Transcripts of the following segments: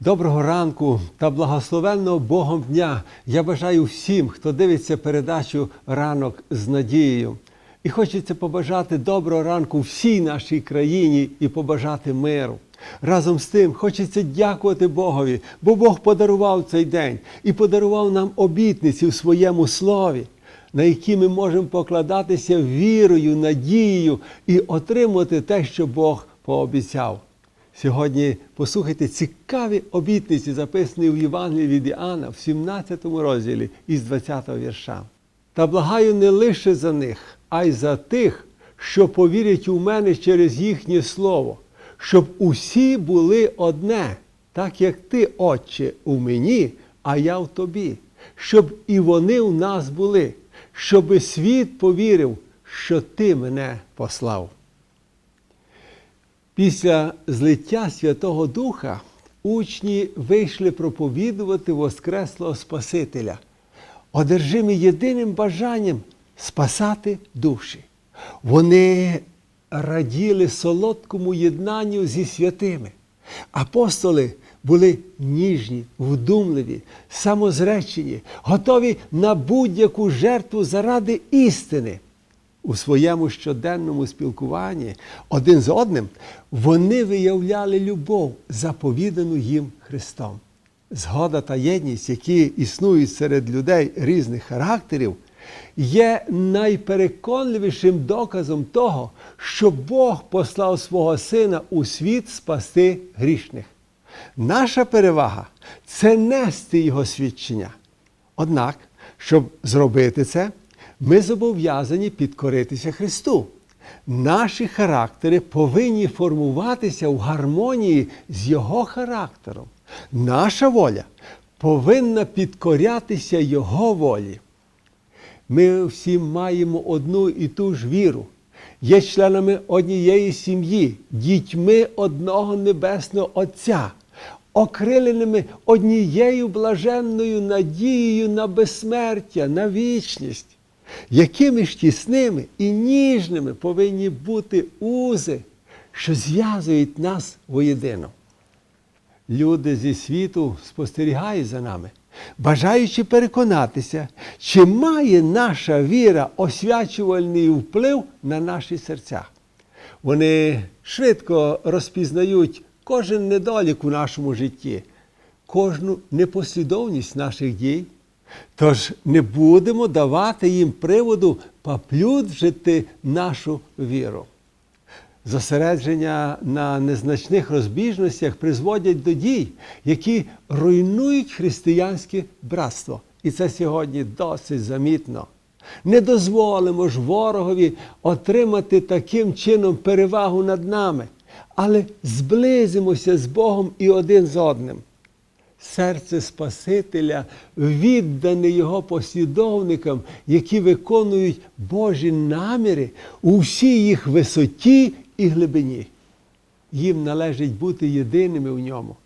Доброго ранку та благословенного Богом дня. Я бажаю всім, хто дивиться передачу ранок з надією. І хочеться побажати доброго ранку всій нашій країні і побажати миру. Разом з тим хочеться дякувати Богові, бо Бог подарував цей день і подарував нам обітниці в своєму слові, на які ми можемо покладатися вірою, надією і отримати те, що Бог пообіцяв. Сьогодні послухайте цікаві обітниці, записані в Євангелії від Іоанна в 17 розділі із 20 вірша. Та благаю не лише за них, а й за тих, що повірять у мене через їхнє слово, щоб усі були одне, так як ти, Отче, у мені, а я в тобі, щоб і вони у нас були, щоби світ повірив, що ти мене послав. Після злиття Святого Духа учні вийшли проповідувати Воскреслого Спасителя, одержимі єдиним бажанням спасати душі. Вони раділи солодкому єднанню зі святими. Апостоли були ніжні, вдумливі, самозречені, готові на будь-яку жертву заради істини у своєму щоденному спілкуванні один з одним вони виявляли любов, заповідану їм Христом. Згода та єдність, які існують серед людей різних характерів, є найпереконливішим доказом того, що Бог послав свого Сина у світ спасти грішних. Наша перевага це нести Його свідчення. Однак, щоб зробити це, ми зобов'язані підкоритися Христу. Наші характери повинні формуватися в гармонії з Його характером. Наша воля повинна підкорятися Його волі. Ми всі маємо одну і ту ж віру, є членами однієї сім'ї, дітьми одного небесного Отця, окриленими однією блаженною надією на безсмертя, на вічність. Якими ж тісними і ніжними повинні бути узи, що зв'язують нас воєдино. Люди зі світу спостерігають за нами, бажаючи переконатися, чи має наша віра освячувальний вплив на наші серця. Вони швидко розпізнають кожен недолік у нашому житті, кожну непослідовність наших дій. Тож не будемо давати їм приводу поплюджити нашу віру. Зосередження на незначних розбіжностях призводять до дій, які руйнують християнське братство. І це сьогодні досить замітно. Не дозволимо ж ворогові отримати таким чином перевагу над нами, але зблизимося з Богом і один з одним. Серце Спасителя віддане Його послідовникам, які виконують Божі наміри у всій їх висоті і глибині. Їм належить бути єдиними в ньому.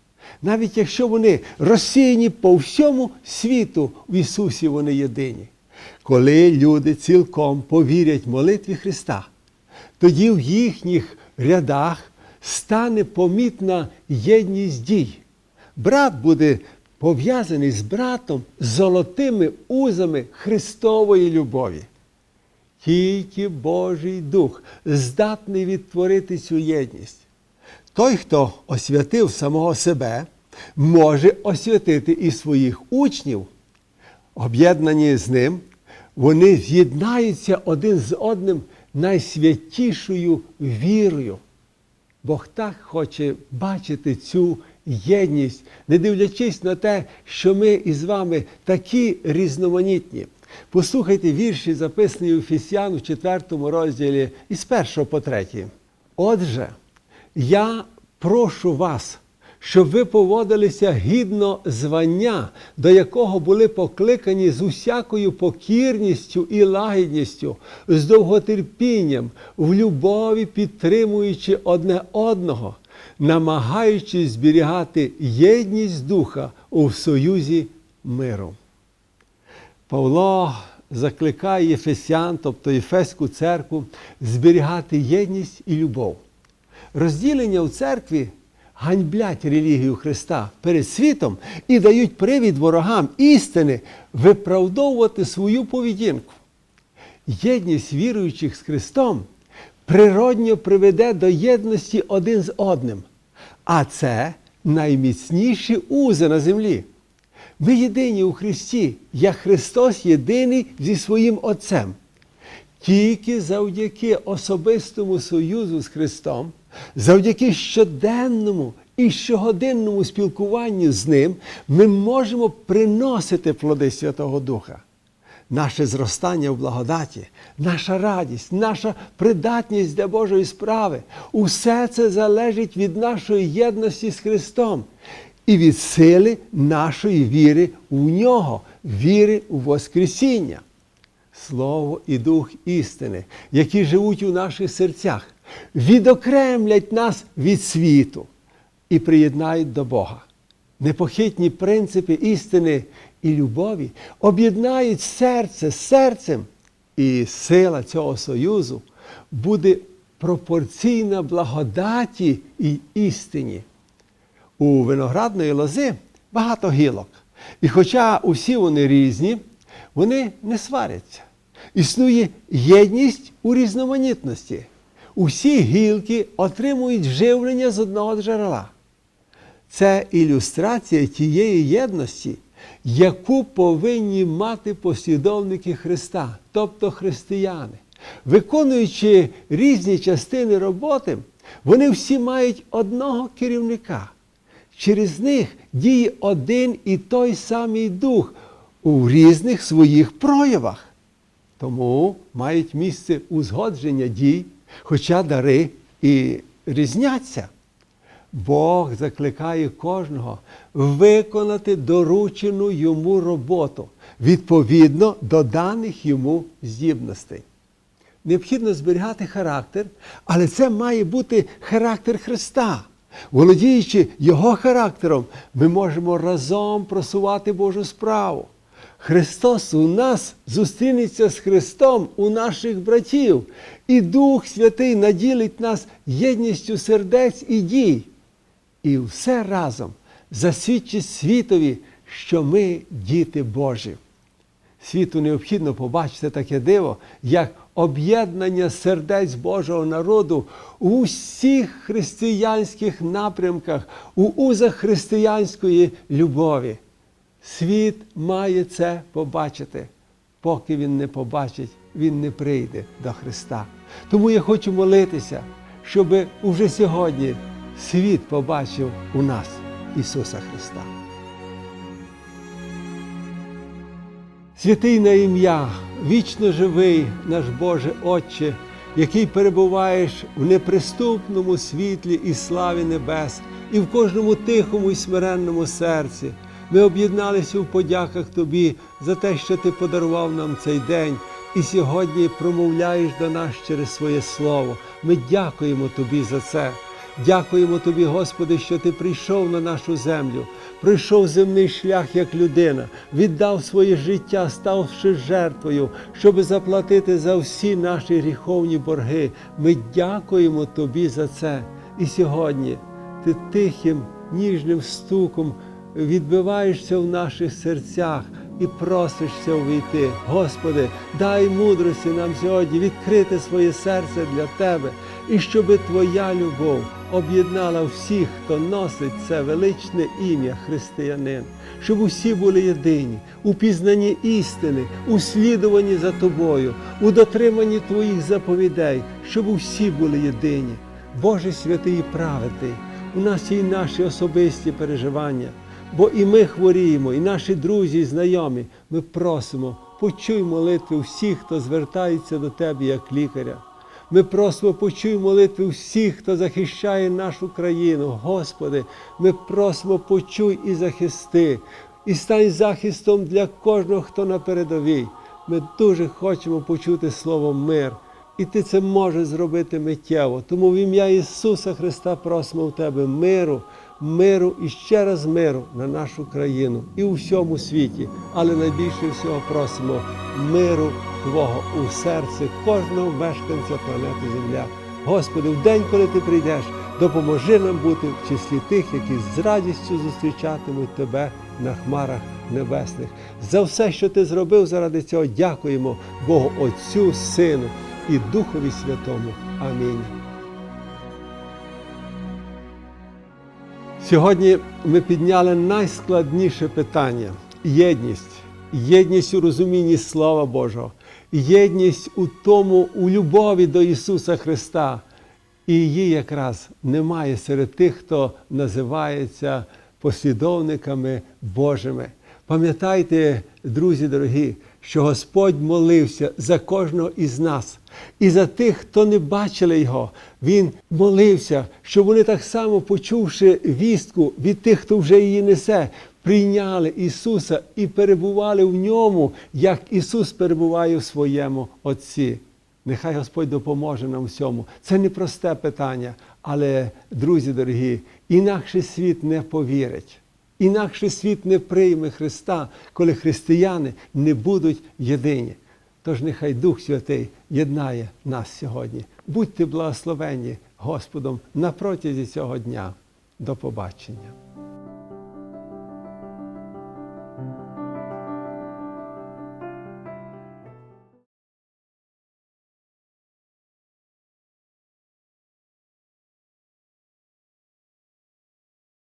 Навіть якщо вони розсіяні по всьому світу, в Ісусі вони єдині. Коли люди цілком повірять молитві Христа, тоді в їхніх рядах стане помітна єдність дій. Брат буде пов'язаний з братом золотими узами Христової любові. Тільки Божий Дух здатний відтворити цю єдність. Той, хто освятив самого себе, може освятити і своїх учнів. Об'єднані з ним, вони з'єднаються один з одним найсвятішою вірою. Бог так хоче бачити цю єдність, не дивлячись на те, що ми із вами такі різноманітні. Послухайте вірші, записані у Ефесян у 4 розділі із 1 по 3. Отже, я прошу вас, щоб ви поводилися гідно звання, до якого були покликані з усякою покірністю і лагідністю, з довготерпінням, в любові підтримуючи одне одного, намагаючись зберігати єдність духа у союзі миру. Павло закликає Єфесян, тобто Єфеську церкву, зберігати єдність і любов. Розділення у церкві ганьблять релігію Христа перед світом і дають привід ворогам істини виправдовувати свою поведінку. Єдність віруючих з Христом природньо приведе до єдності один з одним, а це найміцніші узи на землі. Ми єдині у Христі, як Христос єдиний зі своїм Отцем. Тільки завдяки особистому союзу з Христом, завдяки щоденному і щогодинному спілкуванню з Ним, ми можемо приносити плоди Святого Духа. Наше зростання в благодаті, наша радість, наша придатність для Божої справи усе це залежить від нашої єдності з Христом і від сили нашої віри у нього, віри у Воскресіння. Слово і дух істини, які живуть у наших серцях, відокремлять нас від світу і приєднають до Бога. Непохитні принципи істини і любові об'єднають серце з серцем, і сила цього союзу буде пропорційна благодаті і істині. У виноградної лози багато гілок. І хоча усі вони різні, вони не сваряться. Існує єдність у різноманітності. Усі гілки отримують живлення з одного джерела. Це ілюстрація тієї єдності, яку повинні мати послідовники Христа, тобто християни. Виконуючи різні частини роботи, вони всі мають одного керівника. Через них діє один і той самий дух у різних своїх проявах. Тому мають місце узгодження дій, хоча дари і різняться. Бог закликає кожного виконати доручену йому роботу відповідно до даних йому здібностей. Необхідно зберігати характер, але це має бути характер Христа. Володіючи Його характером, ми можемо разом просувати Божу справу. Христос у нас зустрінеться з Христом у наших братів, і Дух Святий наділить нас єдністю сердець і дій. І все разом засвідчить світові, що ми діти Божі. Світу необхідно побачити таке диво, як об'єднання сердець Божого народу у всіх християнських напрямках, у узах християнської любові. Світ має це побачити. Поки він не побачить, він не прийде до Христа. Тому я хочу молитися, щоб уже сьогодні світ побачив у нас Ісуса Христа. Святий на ім'я, вічно живий наш Боже Отче, який перебуваєш в неприступному світлі і славі небес, і в кожному тихому і смиренному серці. Ми об'єдналися в подяках Тобі за те, що Ти подарував нам цей день і сьогодні промовляєш до нас через своє Слово. Ми дякуємо Тобі за це. Дякуємо Тобі, Господи, що Ти прийшов на нашу землю, пройшов земний шлях як людина, віддав своє життя, ставши жертвою, щоб заплатити за всі наші гріховні борги. Ми дякуємо Тобі за це. І сьогодні Ти тихим, ніжним стуком відбиваєшся в наших серцях і просишся увійти. Господи, дай мудрості нам сьогодні відкрити своє серце для Тебе, і щоб Твоя любов об'єднала всіх, хто носить це величне ім'я християнин, щоб усі були єдині, у пізнанні істини, у за Тобою, у дотриманні Твоїх заповідей, щоб усі були єдині. Боже святий і праведний, у нас є й наші особисті переживання. Бо і ми хворіємо, і наші друзі, і знайомі. Ми просимо, почуй молитви всіх, хто звертається до Тебе як лікаря. Ми просимо, почуй молитви всіх, хто захищає нашу країну. Господи, ми просимо, почуй і захисти, і стань захистом для кожного, хто на передовій. Ми дуже хочемо почути слово мир. І ти це можеш зробити миттєво. Тому в ім'я Ісуса Христа просимо в Тебе миру, миру і ще раз миру на нашу країну і у всьому світі. Але найбільше всього просимо миру Твого у серці кожного мешканця планети Земля. Господи, в день, коли ти прийдеш, Допоможи нам бути в числі тих, які з радістю зустрічатимуть тебе на хмарах небесних. За все, що ти зробив заради цього, дякуємо Богу Отцю, Сину і Духові Святому. Амінь. Сьогодні ми підняли найскладніше питання єдність. Єдність у розумінні Слова Божого, єдність у тому, у любові до Ісуса Христа. І її якраз немає серед тих, хто називається послідовниками Божими. Пам'ятайте, друзі дорогі, що Господь молився за кожного із нас. І за тих, хто не бачили Його, Він молився, щоб вони так само, почувши вістку від тих, хто вже її несе, прийняли Ісуса і перебували в ньому, як Ісус перебуває в своєму Отці. Нехай Господь допоможе нам всьому. Це не просте питання, але, друзі дорогі, інакше світ не повірить. Інакше світ не прийме Христа, коли християни не будуть єдині. Тож нехай Дух Святий єднає нас сьогодні. Будьте благословені Господом на протязі цього дня. До побачення.